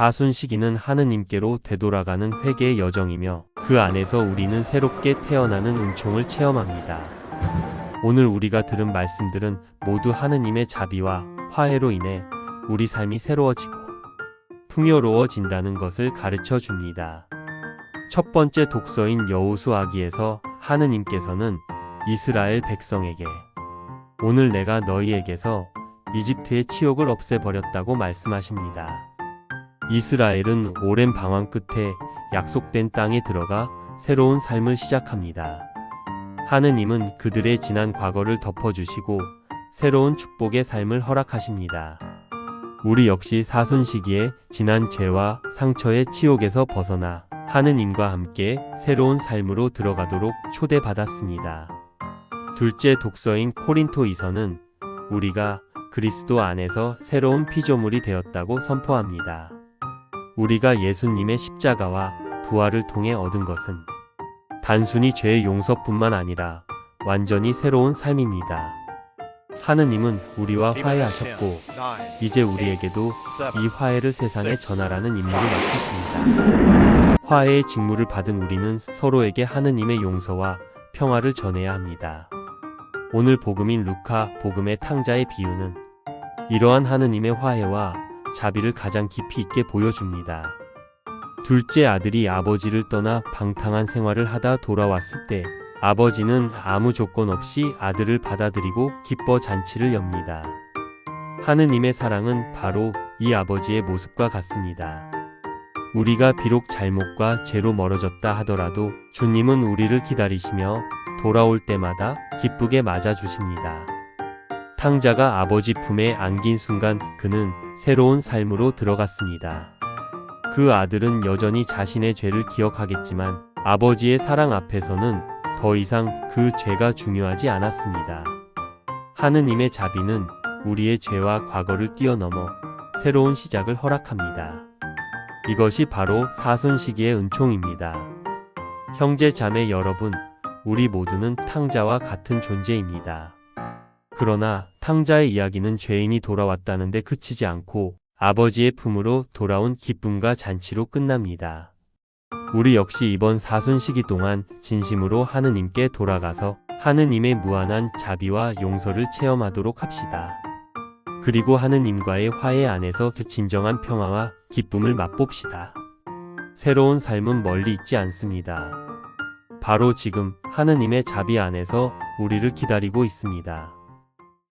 사순 시기는 하느님께로 되돌아가는 회개의 여정이며 그 안에서 우리는 새롭게 태어나는 은총을 체험합니다. 오늘 우리가 들은 말씀들은 모두 하느님의 자비와 화해로 인해 우리 삶이 새로워지고 풍요로워진다는 것을 가르쳐 줍니다. 첫 번째 독서인 여호수아기에서 하느님께서는 이스라엘 백성에게 오늘 내가 너희에게서 이집트의 치욕을 없애버렸다고 말씀하십니다. 이스라엘은 오랜 방황 끝에 약속된 땅에 들어가 새로운 삶을 시작합니다. 하느님은 그들의 지난 과거를 덮어주시고 새로운 축복의 삶을 허락하십니다. 우리 역시 사순 시기에 지난 죄와 상처의 치욕에서 벗어나 하느님과 함께 새로운 삶으로 들어가도록 초대받았습니다. 둘째 독서인 코린토이서는 우리가 그리스도 안에서 새로운 피조물이 되었다고 선포합니다. 우리가 예수님의 십자가와 부활을 통해 얻은 것은 단순히 죄의 용서뿐만 아니라 완전히 새로운 삶입니다. 하느님은 우리와 화해하셨고 이제 우리에게도 이 화해를 세상에 전하라는 임무를 맡기십니다. 화해의 직무를 받은 우리는 서로에게 하느님의 용서와 평화를 전해야 합니다. 오늘 복음인 루카 복음의 탕자의 비유는 이러한 하느님의 화해와 자비를 가장 깊이 있게 보여줍니다. 둘째 아들이 아버지를 떠나 방탕한 생활을 하다 돌아왔을 때 아버지는 아무 조건 없이 아들을 받아들이고 기뻐 잔치를 엽니다. 하느님의 사랑은 바로 이 아버지의 모습과 같습니다. 우리가 비록 잘못과 죄로 멀어졌다 하더라도 주님은 우리를 기다리시며 돌아올 때마다 기쁘게 맞아주십니다. 탕자가 아버지 품에 안긴 순간 그는 새로운 삶으로 들어갔습니다. 그 아들은 여전히 자신의 죄를 기억하겠지만 아버지의 사랑 앞에서는 더 이상 그 죄가 중요하지 않았습니다. 하느님의 자비는 우리의 죄와 과거를 뛰어넘어 새로운 시작을 허락합니다. 이것이 바로 사순 시기의 은총입니다. 형제 자매 여러분, 우리 모두는 탕자와 같은 존재입니다. 그러나 탕자의 이야기는 죄인이 돌아왔다는데 그치지 않고 아버지의 품으로 돌아온 기쁨과 잔치로 끝납니다. 우리 역시 이번 사순 시기 동안 진심으로 하느님께 돌아가서 하느님의 무한한 자비와 용서를 체험하도록 합시다. 그리고 하느님과의 화해 안에서 그 진정한 평화와 기쁨을 맛봅시다. 새로운 삶은 멀리 있지 않습니다. 바로 지금 하느님의 자비 안에서 우리를 기다리고 있습니다.